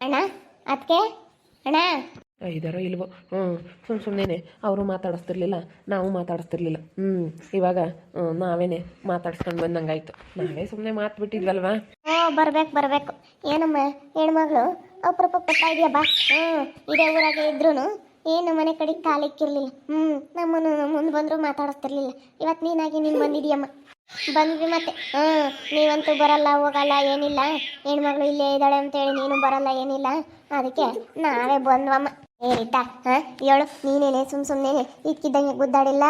ಅಣ್ಣ ಅದಕ್ಕೆ ಅಣ್ಣ? ಇದಾರೋ ಇಲ್ವೋ? ಹ್ಞೂ ಸುಮ್ಮ ಸುಮ್ಮನೆ ಅವರು ಮಾತಾಡಿಸ್ತಿರ್ಲಿಲ್ಲ ನಾವು ಮಾತಾಡಿಸ್ತಿರ್ಲಿಲ್ಲ. ಹ್ಞೂ ಇವಾಗ ಹ್ಮ್, ನಾವೇನೆ ಮಾತಾಡ್ಸ್ಕೊಂಡು ಬಂದಂಗಾಯ್ತು. ನಾವೇ ಸುಮ್ಮನೆ ಮಾತು ಬಿಟ್ಟಿದ್ವಲ್ವಾ? ಓ ಬರ್ಬೇಕು ಬರ್ಬೇಕು. ಏನಮ್ಮ ಹೆಣ್ಮಗಳು ಅಪ್ರೂಪ ಬರ್ತಾ ಇದೆಯಾ ಬಾ. ಹ್ಞೂ ಇದೇ ಊರಾಗೆ ಇದ್ರು ಏನು ಮನೆ ಕಡೆ ಕಾಲಿಕ್ಕಿರ್ಲಿಲ್ಲ. ಹ್ಞೂ ನಮ್ಮನ್ನು ಮುಂದೆ ಬಂದರೂ ಮಾತಾಡಿಸ್ತಿರ್ಲಿಲ್ಲ. ಇವತ್ತು ನೀನಾಗಿ ನೀನು ಬಂದಿದೀಯಮ್ಮ? ಬಂದ್ವಿ ಮತ್ತೆ. ಹ್ಮ್, ನೀವಂತೂ ಬರಲ್ಲ, ಹೋಗಲ್ಲ, ಏನಿಲ್ಲ. ಹೆಣ್ಮಗಳು ಇಲ್ಲೇ ಇದ್ದಾಳೆ ಅಂತೇಳಿ ನೀನು ಬರಲ್ಲ, ಏನಿಲ್ಲ. ಅದಕ್ಕೆ ನಾವೇ ಬಂದ್ವಮ್ಮ. ಏ, ರೀತಾ ಏಳು ಹೇಳು, ನೀನೇನೆ, ಸುಮ್ ಸುಮ್ಮನೆ ಇಕ್ಕಿದ್ದಂಗೆ ಗುದ್ದಾಡಿಲ್ಲ,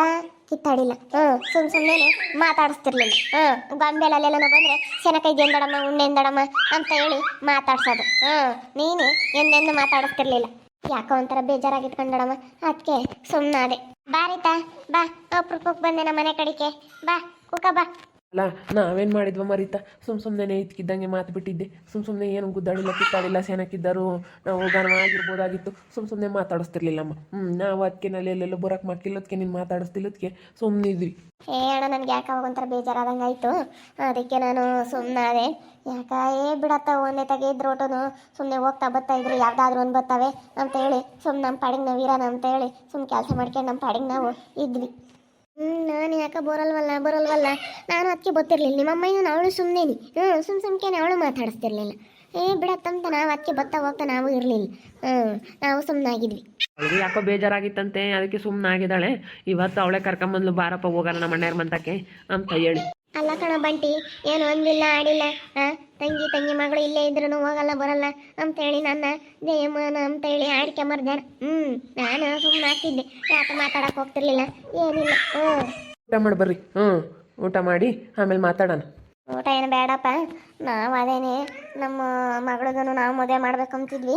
ಕಿತ್ತಾಡಿಲ್ಲ. ಹ್ಮ್, ಸುಮ್ ಸುಮ್ಮನೆ ಮಾತಾಡಿಸ್ತಿರ್ಲಿಲ್ಲ. ಹ್ಞೂ ಗೊಂಬೆಲಲ್ಲೆಲ್ಲ ಬಂದ್ರೆ ಸೆನಕೈದು ಎಂದಡಮ್ಮ ಉಣ್ಣೆ ಎಂದಡಮ್ಮ ಅಂತ ಹೇಳಿ ಮಾತಾಡ್ಸೋದು. ಹ್ಮ್, ನೀನೆ ಎಂದೆಂದು ಮಾತಾಡಿಸ್ತಿರ್ಲಿಲ್ಲ. ಯಾಕೋ ಒಂಥರ ಬೇಜಾರಾಗಿಟ್ಕೊಂಡಡಮ್ಮ ಅದಕ್ಕೆ ಸುಮ್ಮನಾದೆ ಬಾರಿತಾ ಬಾ, ಅಪ್ರೂಪಕ್ಕೆ ಬಂದೆ ನಮ್ಮ ಮನೆ ಕಡೆಗೆ. ಬಾ. ಕುಕ ಬಾ. ಅಲ್ಲ ನಾವೇನು ಮಾಡಿದ್ವ ಮರಿತ? ಸುಮ್ ಸುಮ್ಮನೆ ಇದ್ಕಿದ್ದಂಗೆ ಮಾತು ಬಿಟ್ಟಿದ್ದೆ. ಸುಮ್ ಸುಮ್ಮನೆ ಏನು ಗುದ್ದಾಡಿಲ್ಲ ಕಿತ್ತಾಡಿಲ್ಲ ಸೇನಕ್ಕಿದ್ದರು ನಾವು ಗಾನವಾಗಿರ್ಬೋದಾಗಿತ್ತು ಸುಮ್ಮ ಸುಮ್ಮನೆ ಮಾತಾಡಿಸ್ತಿರ್ಲಿಲ್ಲಮ್ಮ. ಹ್ಞೂ ನಾವು ಅದಕ್ಕೆ ನಲ್ಲಿ ಎಲ್ಲೆಲ್ಲೋ ಬರೋಕೆ ಮಾಡ್ಕಿಲ್ಲದಕ್ಕೆ ನೀನು ಮಾತಾಡಿಸ್ತಿಲ್ಲದಕ್ಕೆ ಸುಮ್ನಿದ್ವಿ ಏ ಅಣ್ಣ ನನಗೆ ಯಾಕೆ ಅವಾಗ ಒಂಥರ ಬೇಜಾರಾದಂಗೆ ಆಯಿತು ಅದಕ್ಕೆ ನಾನು ಸುಮ್ಮನಾದೆ ಯಾಕ? ಏ ಬಿಡತ್ತ ಒಂದೇ ತೆಗೆ ಇದ್ರು ಒಟ್ಟನು ಸುಮ್ಮನೆ ಹೋಗ್ತಾ ಬರ್ತಾ ಇದ್ರು ಯಾವ್ದಾದ್ರು ಒಂದು ಬರ್ತವೆ ಅಂತ ಹೇಳಿ. ಸುಮ್ಮನೆ ನಮ್ಮ ಪಾಡಿಗೆ ನಾವು ಇರೋಣ ಅಂತ ಹೇಳಿ. ಸುಮ್ಮನೆ ಕೆಲಸ ಮಾಡ್ಕೊಂಡು ನಮ್ಮ ಪಾಡಿಗೆ ನಾವು ಇದ್ವಿ. ನಾನು ಯಾಕೆ ಬರಲ್ವಲ್ಲ ಬರಲ್ವಲ್ಲ? ನಾನು ಅದಕ್ಕೆ ಗೊತ್ತಿರಲಿಲ್ಲ ನಿಮ್ಮ ಅಮ್ಮನೂ ಅವಳು ಸುಮ್ಮನೆ ಹ್ಞೂ ಸುಮ್ಮ ಸುಮ್ಕೇನೆ ಅವಳು ಮಾತಾಡಿಸ್ತಿರ್ಲಿಲ್ಲ. ಏ, ಬಿಡತ್ತಂತ ನಾವು ಅದಕ್ಕೆ ಬರ್ತಾ ಹೋಗ್ತಾ ನಾವು ಇರಲಿಲ್ಲ. ಹ್ಞೂ ನಾವು ಸುಮ್ಮನಾಗಿದ್ವಿ ಅವಳಿಗೆ ಯಾಕೋ ಬೇಜಾರಾಗಿತ್ತಂತೆ, ಅದಕ್ಕೆ ಸುಮ್ಮನಾಗಿದ್ದಾಳೆ ಇವತ್ತು ಅವಳೇ ಕರ್ಕೊಂಬಂದ್ಲು, ಬಾರಪ್ಪ, ಹೋಗೋಣ ನಮ್ಮ ಅಣ್ಣಯ್ಯರ ಮಂತಕ್ಕೆ ಅಂತ ಹೇಳಿ. ಅಲ್ಲ ಕಣ ಬಂಟಿ ಏನು ಅಂದಿಲ್ಲ ಆಡಿಲ್ಲ ತಂಗಿ ತಂಗಿ ಮಗಳು ಇಲ್ಲೇ ಇದ್ರು ಹೋಗಲ್ಲ ಬರಲ್ಲ ಅಂತೇಳಿ ನನ್ನ ಜಯಮಾನ ಅಂತೇಳಿ ಆಡಿಕೆ ಮರ್ದಾರ ಹ್ಞೂ ನಾನು ಸುಮ್ಮನೆ ಆಗ್ತಿದ್ದೆ ಯಾಕೆ ಮಾತಾಡಕ್ಕೆ ಹೋಗ್ತಿರ್ಲಿಲ್ಲ. ಏನಿಲ್ಲ ಹ್ಞೂ ಊಟ ಮಾಡಿ ಬರ್ರಿ. ಹ್ಞೂ ಊಟ ಮಾಡಿ ಆಮೇಲೆ ಮಾತಾಡೋಣ. ಊಟ ಏನು ಬೇಡಪ್ಪ. ನಾವು ಅದೇನೆ ನಮ್ಮ ಮಗಳದನ್ನು ನಾವು ಮದುವೆ ಮಾಡ್ಬೇಕಂತಿದ್ವಿ.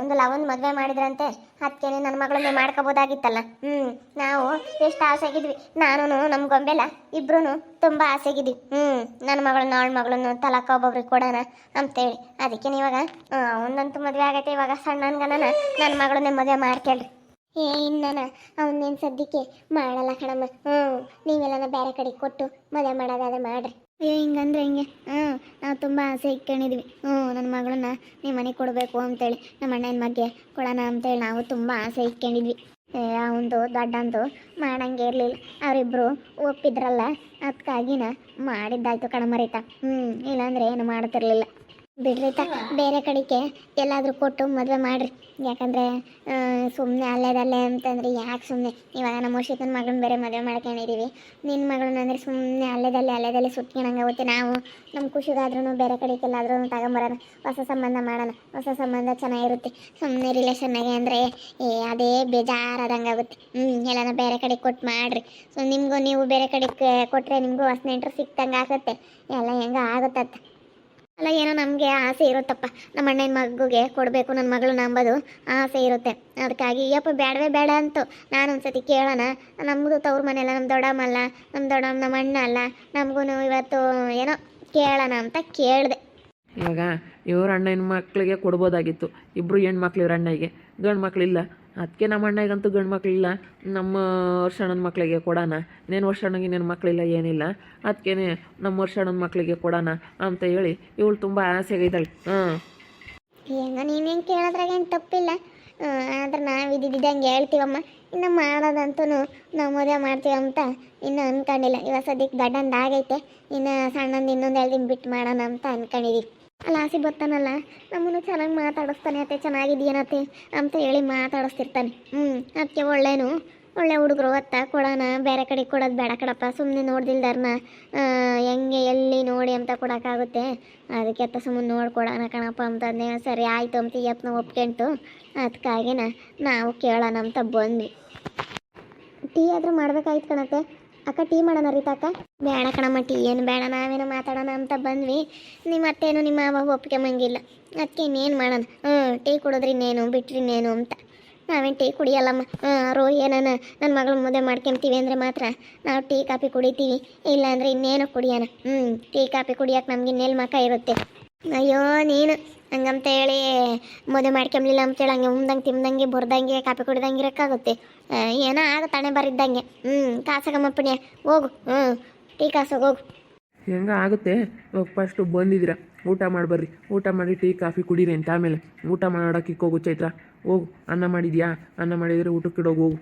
ಒಂದು ಲವನ್ ಮದುವೆ ಮಾಡಿದ್ರಂತೆ. ಅದಕ್ಕೇನೆ ನನ್ನ ಮಗಳನ್ನೇ ಮಾಡ್ಕೋಬೋದಾಗಿತ್ತಲ್ಲ. ಹ್ಞೂ ನಾವು ಎಷ್ಟು ಆಸೆಗಿದ್ವಿ. ನಾನು ನಮ್ಮ ಗೊಂಬೆಲ ಇಬ್ರು ತುಂಬ ಆಸೆಗಿದ್ವಿ. ಹ್ಞೂ ನನ್ನ ಮಗಳನ್ನ, ಅವಳ ಮಗಳನ್ನು ತಲಕ ಒಬ್ಬೊಬ್ರಿಗೆ ಕೊಡೋಣ ಅಂತೇಳಿ. ಅದಕ್ಕೆ ಇವಾಗ ಅವನಂತೂ ಮದುವೆ ಆಗೈತೆ ಇವಾಗ ಸಣ್ಣನ್ಗನ ನನ್ನ ಮಗಳನ್ನೇ ಮದುವೆ ಮಾಡ್ಕೇಳ್ರಿ. ಏ, ಇನ್ನನ? ಅವನೇನು ಸದ್ಯಕ್ಕೆ ಮಾಡಲ್ಲ ಕಣಮ್ಮ. ಹ್ಞೂ ನೀವೆಲ್ಲನ ಬೇರೆ ಕಡೆ ಕೊಟ್ಟು ಮದುವೆ ಮಾಡೋದಾದ್ರೆ ಮಾಡ್ರಿ. ಏ, ಹಿಂಗಂದ್ರೆ ಹಿಂಗೆ? ಹ್ಞೂ, ನಾವು ತುಂಬ ಆಸೆ ಇಟ್ಕೊಂಡಿದ್ವಿ. ಹ್ಞೂ ನನ್ನ ಮಗಳನ್ನ ನಿಮ್ಮ ಮನೆಗೆ ಕೊಡಬೇಕು ಅಂತೇಳಿ ನಮ್ಮ ಅಣ್ಣನ ಮಗ್ಗೆ ಕೊಡೋಣ ಅಂತೇಳಿ ನಾವು ತುಂಬ ಆಸೆ ಇಟ್ಕೊಂಡಿದ್ವಿ. ಏ, ಅವಂದು, ದೊಡ್ಡಂದು ಮಾಡಂಗೆ ಇರಲಿಲ್ಲ. ಅವರಿಬ್ಬರು ಒಪ್ಪಿದ್ರಲ್ಲ ಅದಕ್ಕಾಗಿನ ಮಾಡಿದ್ದಾಯ್ತು ಕಣಮರಿತ ಹ್ಞೂ, ಇಲ್ಲಾಂದ್ರೆ ಏನು ಮಾಡ್ತಿರ್ಲಿಲ್ಲ. ಬಿಡ್ರಿತ ಬೇರೆ ಕಡೆಗೆ ಎಲ್ಲಾದರೂ ಕೊಟ್ಟು ಮದುವೆ ಮಾಡ್ರಿ. ಯಾಕಂದರೆ ಸುಮ್ಮನೆ ಅಲ್ಲೇದಲ್ಲೇ ಅಂತಂದ್ರೆ ಯಾಕೆ ಸುಮ್ಮನೆ ಇವಾಗ ನಮ್ಮ ವರ್ಷಿತನ ಮಗಳನ್ನ ಬೇರೆ ಮದುವೆ ಮಾಡ್ಕೊಂಡಿದ್ದೀವಿ ನಿನ್ನ ಮಗಳನ್ನ ಅಂದರೆ ಸುಮ್ಮನೆ ಅಲ್ಲೇದಲ್ಲೇ ಅಲ್ಲೇದಲ್ಲೇ ಸುತ್ಕೊಂಡಂಗಾಗುತ್ತೆ ನಾವು ನಮ್ಮ ಖುಷಿಗಾದ್ರೂ ಬೇರೆ ಕಡೆಗೆ ಎಲ್ಲಾದ್ರೂ ತಗೊಂಬರೋಣ. ಹೊಸ ಸಂಬಂಧ ಮಾಡೋಣ. ಹೊಸ ಸಂಬಂಧ ಚೆನ್ನಾಗಿರುತ್ತೆ. ಸುಮ್ಮನೆ ರಿಲೇಷನ್ನಾಗೆ ಅಂದರೆ, ಏ, ಅದೇ ಬೇಜಾರಾದಂಗಾಗುತ್ತೆ ಹ್ಞೂ ಎಲ್ಲನ ಬೇರೆ ಕಡೆ ಕೊಟ್ಟು ಮಾಡ್ರಿ. ಸೊ, ನಿಮಗೂ ನೀವು ಬೇರೆ ಕಡೆಗೆ ಕೊಟ್ಟರೆ ನಿಮಗೂ ಹೊಸ ನೆಂಟರು ಸಿಕ್ತಂಗೆ ಆಗುತ್ತೆ. ಎಲ್ಲ ಹೆಂಗೆ ಆಗುತ್ತತ್ತ ಅಲ್ಲ, ಏನೋ ನಮಗೆ ಆಸೆ ಇರುತ್ತಪ್ಪ. ನಮ್ಮ ಅಣ್ಣನ ಮಗುಗೆ ಕೊಡಬೇಕು, ನನ್ನ ಮಗಳು ನಂಬೋದು. ಆಸೆ ಇರುತ್ತೆ. ಅದಕ್ಕಾಗಿ, ಯಪ್ಪ ಬೇಡವೇ ಬೇಡ ಅಂತು ನಾನು ಒಂದ್ಸತಿ ಕೇಳೋಣ. ನಮ್ಮದು ತವ್ರ ಮನೆಯಲ್ಲ ನಮ್ಮ ದೊಡ್ಡಮ್ಮಲ್ಲ ನಮ್ಮ ದೊಡ್ಡಮ್ಮ, ನಮ್ಮ ಅಣ್ಣ ಅಲ್ಲ ನಮಗೂ ಇವತ್ತು ಏನೋ ಕೇಳೋಣ ಅಂತ ಕೇಳಿದೆ. ಇವಾಗ ಇವ್ರ ಅಣ್ಣ ಹೆಣ್ಮಕ್ಳಿಗೆ ಕೊಡ್ಬೋದಾಗಿತ್ತು. ಇಬ್ಬರು ಹೆಣ್ಮಕ್ಳು ಇವ್ರ ಅಣ್ಣಗೆ. ಗಂಡು ಮಕ್ಳಿಲ್ಲ ಅದಕ್ಕೆ ನಮ್ಮ ಅಣ್ಣಗಂತೂ ಗಂಡು ಮಕ್ಕಳಿಲ್ಲ ನಮ್ಮ ವರ್ಷಣ್ಣನ ಮಕ್ಕಳಿಗೆ ಕೊಡೋಣ ಇನ್ನೇನು ವರ್ಷಣ್ಣಗೆ ಇನ್ನೇನು ಮಕ್ಕಳಿಲ್ಲ ಏನಿಲ್ಲ. ಅದಕ್ಕೆ ನಮ್ಮ ವರ್ಷಣ್ಣನ ಮಕ್ಕಳಿಗೆ ಕೊಡೋಣ ಅಂತ ಹೇಳಿ ಇವಳು ತುಂಬ ಆಸೆಗಿದ್ದಾಳೆ ಹಾಂ. ಹೆಂಗ ನೀನು ಹೆಂಗೆ ಕೇಳೋದ್ರಾಗ ಏನು ತಪ್ಪಿಲ್ಲ. ಆದ್ರೆ ನಾವು ಇದ್ದಿದ್ದಂಗೆ ಹೇಳ್ತೀವಮ್ಮ. ಇನ್ನು ಮಾಡೋದಂತೂ ನಾವು ಮದುವೆ ಮಾಡ್ತೀವಿ ಅಂತ ಇನ್ನೂ ಅನ್ಕೊಂಡಿಲ್ಲ. ಇವಾಗ ಸದ್ಯಕ್ಕೆ ದೊಡ್ಡಂದು ಆಗೈತೆ ಇನ್ನು ಸಣ್ಣಂದು ಇನ್ನೊಂದು ಎರಡು ದಿನ ಬಿಟ್ಟು ಮಾಡೋಣ ಅಂತ ಅನ್ಕೊಂಡಿದೀವಿ. ಆಸೆ ಬರ್ತಾನಲ್ಲ ನಮ್ಮನ್ನು ಚೆನ್ನಾಗಿ ಮಾತಾಡಿಸ್ತಾನೆ ಅತ್ತೆ ಚೆನ್ನಾಗಿದೆಯೇನತ್ತೆ ಅಂತ ಹೇಳಿ ಮಾತಾಡಿಸ್ತಿರ್ತಾನೆ. ಹ್ಞೂ ಅದಕ್ಕೆ ಒಳ್ಳೇನು? ಒಳ್ಳೆ ಹುಡುಗರು ಅತ್ತ, ಕೊಡೋಣ, ಬೇರೆ ಕಡೆ ಕೊಡೋದು ಬೇಡ ಕಡಪ್ಪ ಸುಮ್ಮನೆ ನೋಡ್ದಿಲ್ದಾರನ್ನ ಹೆಂಗೆ ಎಲ್ಲಿ ನೋಡಿ ಅಂತ ಕೊಡೋಕ್ಕಾಗುತ್ತೆ? ಅದಕ್ಕೆ ಅತ್ತ ಸುಮ್ಮನೆ ನೋಡ್ಕೊಡೋಣ ಕಣಪ್ಪ ಅಂತಂದೆ, ಸರಿ ಆಯಿತು ಅಂತ ಯತ್ನ ಒಪ್ಕೊಂತು ಅದಕ್ಕಾಗಿನ ನಾವು ಕೇಳೋಣ ಅಂತ ಬಂದ್ವಿ. ಟೀ ಆದರೂ ಮಾಡ್ಬೇಕಾಯ್ತು ಕಣತ್ತೆ? ಅಕ್ಕ ಟೀ ಮಾಡೋಣ ರೀ ಅಕ್ಕ? ಬೇಡ ಕಣಮ್ಮ, ಟೀ ಏನು ಬೇಡ, ನಾವೇನು ಮಾತಾಡೋಣ ಅಂತ ಬಂದ್ವಿ. ನಿಮ್ಮ ಅತ್ತೇನು ನಿಮ್ಮ ಅವಾಗ ಒಪ್ಕೊಂಬಂಗಿಲ್ಲ ಅದಕ್ಕೆ ಇನ್ನೇನು ಮಾಡೋಣ? ಹ್ಞೂ ಟೀ ಕುಡಿದ್ರಿ ಇನ್ನೇನು, ಬಿಟ್ರಿ ಇನ್ನೇನು ಅಂತ. ನಾವೇನು ಟೀ ಕುಡಿಯಲ್ಲಮ್ಮ? ರೋ ಏನಾನ ನನ್ನ ಮಗಳು ಮದುವೆ ಮಾಡ್ಕೊಂತೀವಿ ಅಂದರೆ ಮಾತ್ರ ನಾವು ಟೀ, ಕಾಫಿ ಕುಡಿತೀವಿ. ಇಲ್ಲಾಂದರೆ ಇನ್ನೇನು ಕುಡಿಯೋಣ? ಹ್ಞೂ ಟೀ, ಕಾಫಿ ಕುಡಿಯೋಕೆ ನಮ್ಗೆ ಇನ್ನೆಲ್ಲಿ ಮಕ ಇರುತ್ತೆ. ಅಯ್ಯೋ ನೀನು ಹಂಗಂತ ಹೇಳಿ ಮದುವೆ ಮಾಡ್ಕೊಂಬ್ಲಿಲ್ಲ ಅಂತೇಳಿ ಹಂಗೆ ಉಮ್ದಂಗೆ ತಿಂದಂಗೆ ಬರ್ದಂಗೆ ಕಾಪಿ ಕುಡ್ದಂಗೆ ಇರೋಕ್ಕಾಗುತ್ತೆ. ಏನೋ ಆಗ ಹಣೆ ಬರಿದ್ದಂಗೆ ಹ್ಞೂ ಕಾಸಗಮ್ಮ ಪುಣ್ಯ. ಹೋಗು ಹ್ಞೂ ಟೀ ಕಾಸು ಹೋಗು. ಹೆಂಗ ಆಗುತ್ತೆ? ಇವಾಗ ಫಸ್ಟು ಬಂದಿದ್ದೀರ. ಊಟ ಮಾಡಿ ಬರ್ರಿ. ಊಟ ಮಾಡಿ ಟೀ ಕಾಫಿ ಕುಡೀರಿ ಅಂತ ಆಮೇಲೆ. ಊಟ ಮಾಡೋಕೆ ಹೋಗು ಚೈತ್ರ. ಹೋಗು ಅನ್ನ ಮಾಡಿದ್ಯಾ? ಅನ್ನ ಮಾಡಿದರೆ ಊಟಕ್ಕೆ ಇಡೋಗಿ ಹೋಗು.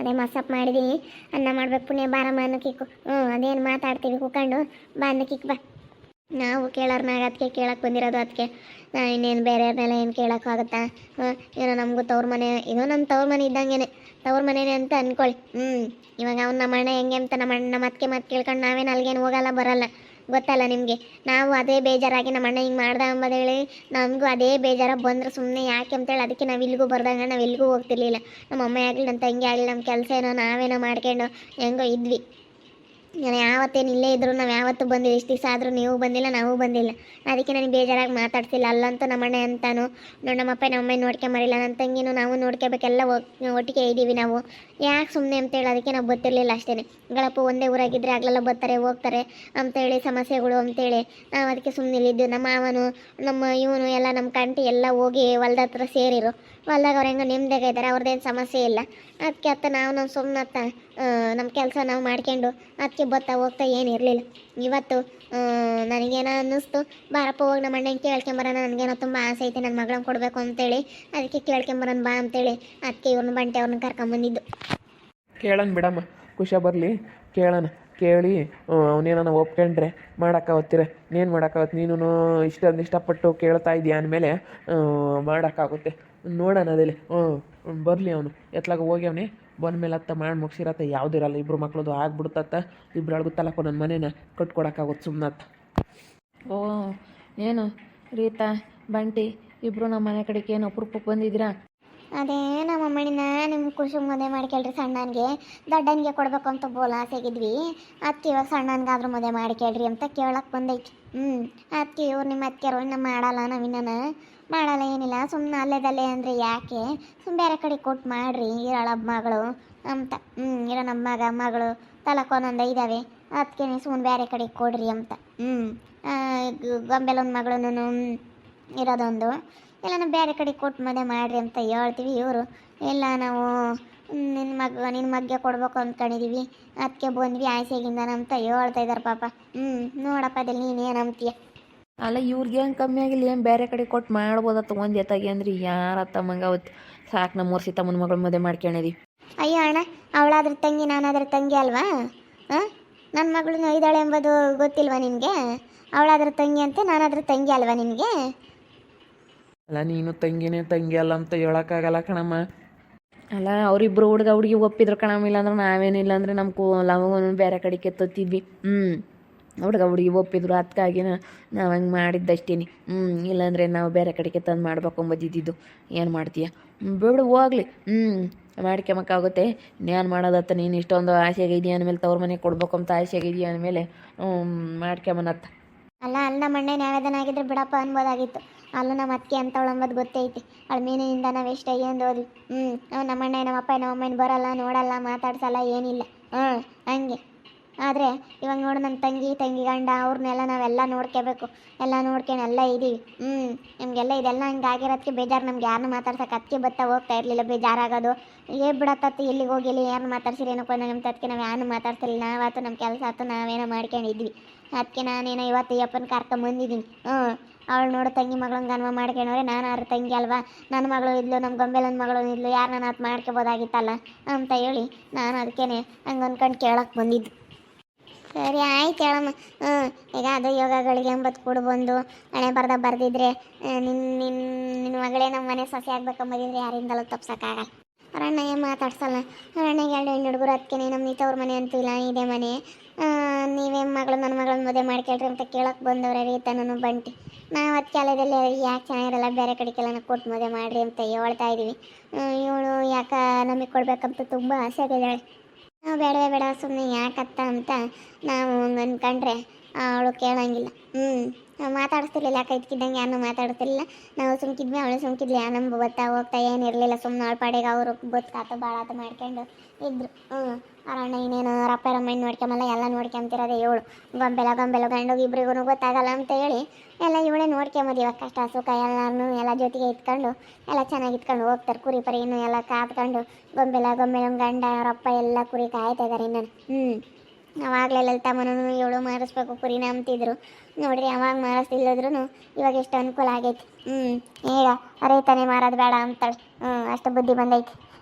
ಅದೇ ಮಸಪ್ ಮಾಡಿದೀನಿ. ಅನ್ನ ಮಾಡ್ಬೇಕು ಪುಣ್ಯ. ಬಾರಮ್ಮ ಅನ್ನೋ ಕಿಕ್ಕು ಹ್ಞೂ ಅದೇನು ಮಾತಾಡ್ತೀವಿ ಕುಕ್ಕಂಡು ಬಾ ಅನ್ನೋ ಕಿಕ್ ಬಾ. ನಾವು ಕೇಳೋರ್ನಾಗ ಅದಕ್ಕೆ ಕೇಳಕ್ಕೆ ಬಂದಿರೋದು ಅದಕ್ಕೆ ನಾ ಇನ್ನೇನು ಬೇರೆಯವ್ರನ್ನೆಲ್ಲ ಏನು ಕೇಳೋಕ್ಕಾಗುತ್ತಾ? ಏನೋ ನಮಗೂ ತವ್ರ ಮನೆ, ಏನೋ ನಮ್ಮ ತವ್ರ ಮನೆ ಇದ್ದಂಗೆ ತವ್ರ ಮನೆನೇ ಅಂತ ಅಂದ್ಕೊಳ್ಳಿ ಹ್ಞೂ ಇವಾಗ ಅವ್ನು ನಮ್ಮ ಅಣ್ಣ ಹೆಂಗೆ ಅಂತ ನಮ್ಮ ಅಣ್ಣ ಅದಕ್ಕೆ ಮತ್ತೆ ಕೇಳ್ಕೊಂಡು ನಾವೇನು ಅಲ್ಲಿಗೇನು ಹೋಗಲ್ಲ ಬರಲ್ಲ. ಗೊತ್ತಲ್ಲ ನಿಮಗೆ? ನಾವು ಅದೇ ಬೇಜಾರಾಗಿ ನಮ್ಮ ಅಣ್ಣ ಹಿಂಗೆ ಮಾಡ್ದ ಅಂಬದು ಹೇಳಿ ನಮಗೂ ಅದೇ ಬೇಜಾರ ಬಂದ್ರೆ ಸುಮ್ಮನೆ ಯಾಕೆ ಅಂತೇಳಿ ಅದಕ್ಕೆ ನಾವು ಇಲ್ಲಿಗೂ ಬರ್ದಂಗೆ ನಾವು ಎಲ್ಲಿಗೂ ಹೋಗ್ತಿರ್ಲಿಲ್ಲ. ನಮ್ಮ ಅಮ್ಮ ಆಗಲಿ, ನಮ್ಮ ತಂಗಿ ಆಗಲಿ, ನಮ್ಮ ಕೆಲಸ ಏನೋ ನಾವೇನೋ ಮಾಡ್ಕೊಂಡು ಹೆಂಗೋ ಇದ್ವಿ. ನಾನು ಯಾವತ್ತೇನು ಇಲ್ಲೇ ಇದ್ರು ನಾವು ಯಾವತ್ತೂ ಬಂದಿಲ್ಲ, ಇಷ್ಟು ದಿವಸ ಆದರೂ ನೀವು ಬಂದಿಲ್ಲ, ನಾವು ಬಂದಿಲ್ಲ. ಅದಕ್ಕೆ ನನಗೆ ಬೇಜಾರಾಗಿ ಮಾತಾಡ್ತಿಲ್ಲ ಅಲ್ಲಂತೂ ನಮ್ಮ ಅಣ್ಣ ಅಂತಾನು ನಮ್ಮಪ್ಪ ನಮ್ಮಮ್ಮ ನೋಡ್ಕೊಂಬರಿಲ್ಲ ನನ್ನ ತಂಗಿನೂ ನಾವು ನೋಡ್ಕೋಬೇಕೆಲ್ಲ ಒಟ್ಟಿಗೆ ಇದ್ದೀವಿ ನಾವು. ಯಾಕೆ ಸುಮ್ಮನೆ ಅಂತೇಳಿ ಅದಕ್ಕೆ ನಾವು ಗೊತ್ತಿರಲಿಲ್ಲ ಅಷ್ಟೇ ಗಳಪ್ಪ, ಒಂದೇ ಊರಾಗಿದ್ದರೆ ಆಗ್ಲೆಲ್ಲ ಬರ್ತಾರೆ, ಹೋಗ್ತಾರೆ ಅಂತೇಳಿ ಸಮಸ್ಯೆಗಳು ಅಂತೇಳಿ ನಾವು ಅದಕ್ಕೆ ಸುಮ್ಮನೆ ಇಲ್ಲಿದ್ದು ನಮ್ಮ ಮಾವನು, ನಮ್ಮ ಇವನು, ಎಲ್ಲ ನಮ್ಮ ಕಂಟಿ ಎಲ್ಲ ಹೋಗಿ ಹೊಲ್ದ ಹತ್ರ ಸೇರಿರು. ಹೊಲ್ದಾಗ ಅವ್ರು ಹೆಂಗೆ ನೆಮ್ಮದಿಯಾಗ ಇದ್ದಾರೆ ಅವ್ರದ್ದೇನು ಸಮಸ್ಯೆ ಇಲ್ಲ. ಅದಕ್ಕೆ ಅತ್ತ ನಾವು ನಮ್ಮ ಸುಮ್ಮನತ್ತ ನಮ್ಮ ಕೆಲಸ ನಾವು ಮಾಡ್ಕೊಂಡು ಅದಕ್ಕೆ ಬತ್ತಾ, ಹೋಗ್ತಾ ಏನು ಇರಲಿಲ್ಲ. ಇವತ್ತು ನನಗೇನೋ ಅನ್ನಿಸ್ತು, ಬಾರಪ್ಪ ಹೋಗಿ ನಮ್ಮ ಅಣ್ಣನ ಕೇಳ್ಕೊಂಬರೋಣ ನನಗೇನೋ ತುಂಬ ಆಸೆ ಐತೆ ನನ್ನ ಮಗಳನ್ನ ಕೊಡಬೇಕು ಅಂತೇಳಿ ಅದಕ್ಕೆ ಕೇಳ್ಕೊಂಬರೋಣ ಬಾ ಅಂತೇಳಿ ಅದಕ್ಕೆ ಇವ್ರನ್ನ ಬಂಟೆ ಅವ್ರನ್ನ ಕರ್ಕೊಂಬಂದಿದ್ದು ಕೇಳೋಣ ಬಿಡಮ್ಮ, ಖುಷಿ ಬರಲಿ, ಕೇಳೋಣ, ಕೇಳಿ ಅವನೇನ ಒಪ್ಕೊಂಡ್ರೆ, ಮಾಡೋಕ್ಕಾಗತ್ತೀರ ನೀನು ಮಾಡೋಕ್ಕಾಗತ್ತೆ ನೀನು ಇಷ್ಟೊಂದು ಇಷ್ಟಪಟ್ಟು ಕೇಳ್ತಾ ಇದೆಯಾ ಅಂದಮೇಲೆ ಮಾಡೋಕ್ಕಾಗುತ್ತೆ. ನೋಡೋಣ ಅದೇಲಿ ಹ್ಞೂ ಬರಲಿ ಅವನು. ಎತ್ಲಾಗ ಹೋಗಿ ಅವನೇ ಬಂದಮೇಲೆ ಅತ್ತ ಮಾಡಿ ಮುಗಿಸಿರತ್ತ. ಯಾವುದಿರಲ್ಲ ಇಬ್ಬರು ಮಕ್ಳದು ಆಗ್ಬಿಡ್ತತ್ತ. ಇಬ್ರು ಅಳ್ಗು ತಲಕ ನನ್ನ ಮನೇನ ಕಟ್ಕೊಡಕ್ಕಾಗುತ್ತೆ ಸುಮ್ಮನತ್ತ ಓ ಏನು ರೀತಾ ಬಂಟಿ ಇಬ್ಬರು ನಮ್ಮ ಮನೆ ಕಡೆಗೆ ಏನು ಅಪರೂಪಕ್ಕೆ ಬಂದಿದ್ದೀರಾ? ಅದೇ ನಮ್ಮ ಅಮ್ಮಣಿನ ನಿಮ್ಮ ಖುಷಿ ಮದುವೆ ಮಾಡ್ಕೇಳ್ರಿ ಸಣ್ಣನಿಗೆ. ದೊಡ್ಡನಿಗೆ ಕೊಡ್ಬೇಕು ಅಂತ ಬೋಲ ಆಸೆಗಿದ್ವಿ. ಅತ್ತಿ ಇವಾಗ ಸಣ್ಣನಿಗಾದ್ರೂ ಮದುವೆ ಮಾಡ್ಕೇಳ್ರಿ ಅಂತ ಕೇಳಕ್ಕೆ ಬಂದೈತಿ. ಹ್ಞೂ ಅತ್ತಿ ಇವ್ರು ನಿಮ್ಮ ಅತ್ತಿಯರು ಇನ್ನೂ ಮಾಡಲ್ಲ ನಾವಿನ್ನ. ಮಾಡಲ್ಲ, ಏನಿಲ್ಲ. ಸುಮ್ಮನೆ ಅಲ್ಲೇದಲ್ಲೇ ಅಂದರೆ ಯಾಕೆ? ಬೇರೆ ಕಡೆ ಕೊಟ್ಟು ಮಾಡ್ರಿ ಇರೋಳ ಮಗಳು. ಅಂತ ಹ್ಞೂ ಇರೋ ನಮ್ಮ ಮಗ, ಮಗಳು. ತಲಕೊಂದೊಂದು ಇದ್ದಾವೆ ಅದಕ್ಕೆ ಸುಮ್ಮನೆ ಬೇರೆ ಕಡೆ ಕೊಡ್ರಿ ಅಂತ. ಹ್ಞೂ ಗೊಂಬೆಲೊಂದು ಮಗಳನ್ನು ಇರೋದೊಂದು. ಎಲ್ಲ ಬೇರೆ ಕಡೆ ಕೊಟ್ಟು ಮದುವೆ ಮಾಡ್ರಿ ಅಂತ ಹೇಳ್ತೀವಿ ಇವರು. ಇಲ್ಲ, ನಾವು ನಿನ್ನ ಮಗ ನಿನ್ನ ಮಗ್ಗೆ ಕೊಡ್ಬೇಕು ಅಂದ್ಕೊಂಡಿದ್ದೀವಿ ಅದಕ್ಕೆ ಬಂದ್ವಿ ಆಸೆಗಿಂದ ಅಂತ ಹೇಳ್ತಾ ಇದ್ದಾರೆ ಪಾಪ. ಹ್ಞೂ ನೋಡಪ್ಪ ಅದಲ್ಲಿ ನೀನೇನು ಅಂತೀಯ ಅಲ್ಲ ಇವ್ರಿಗೆ ಏನು ಕಮ್ಮಿ ಆಗಿಲ್ಲ ಏನು ಬೇರೆ ಕಡೆ ಕೊಟ್ಟು ಮಾಡ್ಬೋದತ್ತ ಒಂದು ಜೊತೆಗೆ ಅಂದ್ರೆ. ಯಾರ ತಮ್ಮಂಗೆ ಅವತ್ತು? ಸಾಕು ನಮ್ಮ ಊರ್ ಸೀತಮ್ಮನ ಮಗಳ ಮದುವೆ ಮಾಡ್ಕೊಂಡಿದೀವಿ ಅಯ್ಯೋ ಅಣ್ಣ ಅವಳಾದ್ರ ತಂಗಿ ನಾನಾದ್ರ ತಂಗಿ ಅಲ್ವಾ? ಹಾಂ? ನನ್ನ ಮಗಳು ಇದ್ದಾಳೆ ಎಂಬುದು ಗೊತ್ತಿಲ್ವಾ ನಿನಗೆ ಅವಳಾದ್ರ ತಂಗಿ ಅಂತ ನಾನಾದ್ರ ತಂಗಿ ಅಲ್ವಾ ನಿನಗೆ ಅಲ್ಲ ನೀನು ತಂಗಿನೇ ತಂಗಿ ಅಲ್ಲ ಅಂತ ಹೇಳೋಕ್ಕಾಗಲ್ಲ ಕಣಮ್ಮ. ಅಲ್ಲ ಅವರಿಬ್ಬರು ಹುಡುಗ ಹುಡುಗಿ ಒಪ್ಪಿದ್ರು ಕಣಮ್ಮ ಇಲ್ಲಾಂದ್ರೆ ನಾವೇನಿಲ್ಲ ಅಂದರೆ ನಮ್ಮ ಕೂ ಬೇರೆ ಕಡೆ ಕೆತ್ತೋತಿದ್ವಿ ಹ್ಞೂ ಹುಡುಗ ಹುಡುಗಿ ಒಪ್ಪಿದ್ರು ಅದಕ್ಕಾಗಿ ನಾವು ಹಂಗೆ ಮಾಡಿದ್ದಷ್ಟೇನಿ. ಹ್ಞೂ ಇಲ್ಲಾಂದರೆ ನಾವು ಬೇರೆ ಕಡೆಗೆ ತಂದು ಮಾಡ್ಬೇಕು ಅಂಬದಿದ್ದು ಏನು ಮಾಡ್ತೀಯ? ಬೇಡ, ಹೋಗ್ಲಿ. ಹ್ಞೂ ಮಾಡ್ಕೊಂಬಕ್ಕಾಗುತ್ತೆ ಇನ್ನೇನು ಮಾಡೋದತ್ತ ನೀನು? ಇಷ್ಟೊಂದು ಆಸೆಗಿದೆಯಾ ಅಂದಮೇಲೆ ತವ್ರ ಮನೆಗೆ ಕೊಡ್ಬೇಕು ಅಂತ ಆಸೆಗಿದೆಯಾ ಅಂದಮೇಲೆ ಮಾಡ್ಕೊಂಬನತ್ತ ಅಲ್ಲ ಅಲ್ಲ ಅಣ್ಣ ನ್ಯಾಯದನಾಗಿದ್ರೆ ಬಿಡಪ್ಪ ಅನ್ಬೋದಾಗಿತ್ತು. ಅಲ್ಲ ನಮ್ಮ ಅತ್ತಿಗೆ ಅಂತವಳು ಅಂಬೋದು ಗೊತ್ತೈತಿ. ಅವಳ ಮೀನಿನಿಂದ ನಾವು ಎಷ್ಟು ಒಂದು ಹೋದ್ವಿ. ಹ್ಞೂ ನಮ್ಮ ಅಣ್ಣ ನಮ್ಮ ಅಪ್ಪ ನಮ್ಮ ಅಮ್ಮನ ಬರಲ್ಲ, ನೋಡಲ್ಲ, ಮಾತಾಡ್ಸಲ್ಲ, ಏನಿಲ್ಲ. ಹ್ಞೂ ಹಂಗೆ. ಆದರೆ ಇವಾಗ ನೋಡು ನನ್ನ ತಂಗಿ ತಂಗಿ ಗಂಡ, ಅವ್ರನ್ನೆಲ್ಲ ನಾವೆಲ್ಲ ನೋಡ್ಕೋಬೇಕು ಎಲ್ಲ ನೋಡ್ಕೊಂಡು ಎಲ್ಲ ಇದ್ದೀವಿ ಹ್ಞೂ ನಮಗೆಲ್ಲ ಇದೆಲ್ಲ ಹಂಗೆ ಆಗಿರೋದಕ್ಕೆ ಬೇಜಾರು. ನಮ್ಗೆ ಯಾರನ್ನೂ ಮಾತಾಡ್ಸಕ್ಕೆ ಅದಕ್ಕೆ ಬತ್ತಾ ಹೋಗ್ತಾ ಇರಲಿಲ್ಲ, ಬೇಜಾರಾಗೋದು. ಏ, ಬಿಡತ್ತತ್ತು, ಎಲ್ಲಿಗೆ ಹೋಗಿಲ್ಲ ಯಾರು ಮಾತಾಡ್ಸಿರಿ ಏನಪ್ಪ ನಮ್ಮ ತತ್ಕೆ ನಾವು ಯಾರು ಮಾತಾಡ್ತಿರ್ಲಿಲ್ಲ. ನಾವಾತು ನಮ್ಮ ಕೆಲಸ ಆಯ್ತು ನಾವೇನೋ ಮಾಡ್ಕೊಂಡಿದ್ವಿ. ಅದಕ್ಕೆ ನಾನೇನೋ ಇವತ್ತು ಈ ಕರ್ಕೊಂಬಂದಿದ್ದೀನಿ ಹ್ಞೂ, ಅವಳು ನೋಡು ತಂಗಿ ಮಗಳನ್ನ ಗನ್ವ ಮಾಡ್ಕೊಂಡವ್ರೆ. ನಾನು ಅವ್ರ ತಂಗಿ ಅಲ್ವಾ? ನನ್ನ ಮಗಳು ಇದ್ಲು ನಮ್ಮ ಗೊಂಬೆಲನ ಮಗಳು ಇದ್ಲು. ಯಾರು ನಾನು ಅದು ಮಾಡ್ಕೋಬೋದಾಗಿತ್ತಲ್ಲ ಅಂತ ಹೇಳಿ ನಾನು ಅದಕ್ಕೇ ಹಂಗೆ ಅಂದ್ಕೊಂಡು ಕೇಳಕ್ಕೆ ಬಂದಿದ್ದು. ಸರಿ, ಆಯ್ತು ಹೇಳಮ್ಮ. ಹ್ಞೂ ಈಗ ಅದು ಯೋಗಗಳಿಗೆ ಎಂಬತ್ತು ಕೂಡ ಬಂದು ಹಣೆ ಬರ್ದ ಬರೆದಿದ್ರೆ ನಿನ್ನ ನಿನ್ನ ನಿನ್ನ ಮಗಳೇ ನಮ್ಮ ಮನೆ ಸೊಸೆ ಆಗ್ಬೇಕಂಬದಿದ್ರೆ ಯಾರಿಂದಲೂ ತಪ್ಸೋಕ್ಕಾಗಲ್ಲ. ಏನು ಮಾತಾಡ್ಸಲ್ಲ. ಅವ್ರ ಅಣ್ಣಗೆ ಎರಡು ಹೆಣ್ಣು ಹುಡುಗರು, ಅದಕ್ಕೆ ನಮ್ಮ ನೀತವ್ರ ಮನೆ ಅಂತೂ ಇಲ್ಲ, ಇದೇ ಮನೆ. ನೀವೇ ಮಗಳು, ನನ್ನ ಮಗಳನ್ನ ಮದುವೆ ಮಾಡ್ಕೊಳ್ರಿ ಅಂತ ಕೇಳೋಕೆ ಬಂದವ್ರೆ ರೀತನೂ ಬಂಟಿ. ನಾವು ಅದು ಕಾಲದಲ್ಲಿ ಯಾಕೆ ಚೆನ್ನಾಗಿರಲ್ಲ, ಬೇರೆ ಕಡೆಗೆಲ್ಲ ಕೊಟ್ಟು ಮದುವೆ ಮಾಡಿರಿ ಅಂತ ಹೇಳ್ತಾ ಇದ್ದೀವಿ ಇವಳು ಯಾಕೆ ನಮಗೆ ಕೊಡಬೇಕಂತ ತುಂಬ ಆಸೆ ಆಗಿದ್ದಾಳೆ ನಾವು ಬೇಡವೇ ಬೇಡ ಸುಮ್ಮನೆ ಯಾಕತ್ತ ಅಂತ ನಾವು ಅಂದ್ಕೊಂಡ್ರೆ ಅವಳು ಕೇಳಂಗಿಲ್ಲ. ಹ್ಞೂ ಮಾತಾಡಿಸ್ತಿರ್ಲಿಲ್ಲ, ಯಾಕೆ ಇದ್ಕಿದ್ದಂಗೆ ಯಾರನ್ನೂ ಮಾತಾಡ್ತಿರ್ಲಿಲ್ಲ ನಾವು ಸುಮ್ಕಿದ್ವಿ, ಅವಳು ಸುಮ್ಕಿದ್ಲಿ ಯಾ ನಮ್ಮ ಬತ್ತಾ ಹೋಗ್ತಾ ಏನಿರಲಿಲ್ಲ ಸುಮ್ಮನೆ ಅವಳ ಪಾಡಿಗೆ ಅವರು ಗೊತ್ತಾತ ಭಾಳ ಆತ ಮಾಡ್ಕೊಂಡು ಇದ್ರು. ಹ್ಞೂ ಅವ್ರ ಅಣ್ಣ ಇನ್ನೇನು ರಪ್ಪ ರಮ್ಮಣ್ಣ ನೋಡ್ಕೊಂಬಲ್ಲ, ಎಲ್ಲ ನೋಡ್ಕೊಂತಿರೋದೆ ಇವಳು. ಗೊಂಬೆಲ ಗೊಂಬೆಲ ಗಂಡು ಇಬ್ಬರಿಗೂ ಗೊತ್ತಾಗಲ್ಲ ಅಂತ ಹೇಳಿ ಎಲ್ಲ ಇವಳೇ ನೋಡ್ಕೊಂಬೋದು ಇವಾಗ ಕಷ್ಟ, ಸುಖ ಎಲ್ಲರೂ ಎಲ್ಲ ಜೊತೆಗೆ ಇಟ್ಕೊಂಡು ಎಲ್ಲ ಚೆನ್ನಾಗಿ ಇಟ್ಕೊಂಡು ಹೋಗ್ತಾರೆ. ಕುರಿ ಪರಿ ಇನ್ನೂ ಎಲ್ಲ ಕಾತ್ಕೊಂಡು ಗೊಂಬೆಲ ಗೊಂಬೆಲ ಗಂಡ ರಪ್ಪ ಎಲ್ಲ ಕುರಿ ಕಾಯ್ತಾ ಇದ್ದಾರೆ ಇನ್ನೂ. ಹ್ಞೂ ಅವಾಗಲೇ ಲಲಿತಮ್ಮನೂ ಇವಳು ಮಾರಿಸ್ಬೇಕು ಕುರಿನ ಅಂತಿದ್ರು ನೋಡ್ರಿ, ಅವಾಗ ಮಾರಿಸ್ತಿಲ್ಲದ್ರೂ ಇವಾಗ ಎಷ್ಟು ಅನುಕೂಲ ಆಗೈತಿ. ಹ್ಞೂ ಈಗ ರೈತನೇ ಮಾರೋದು ಬೇಡ ಅಂತಾಳೆ. ಹ್ಞೂ ಅಷ್ಟು ಬುದ್ಧಿ ಬಂದೈತಿ.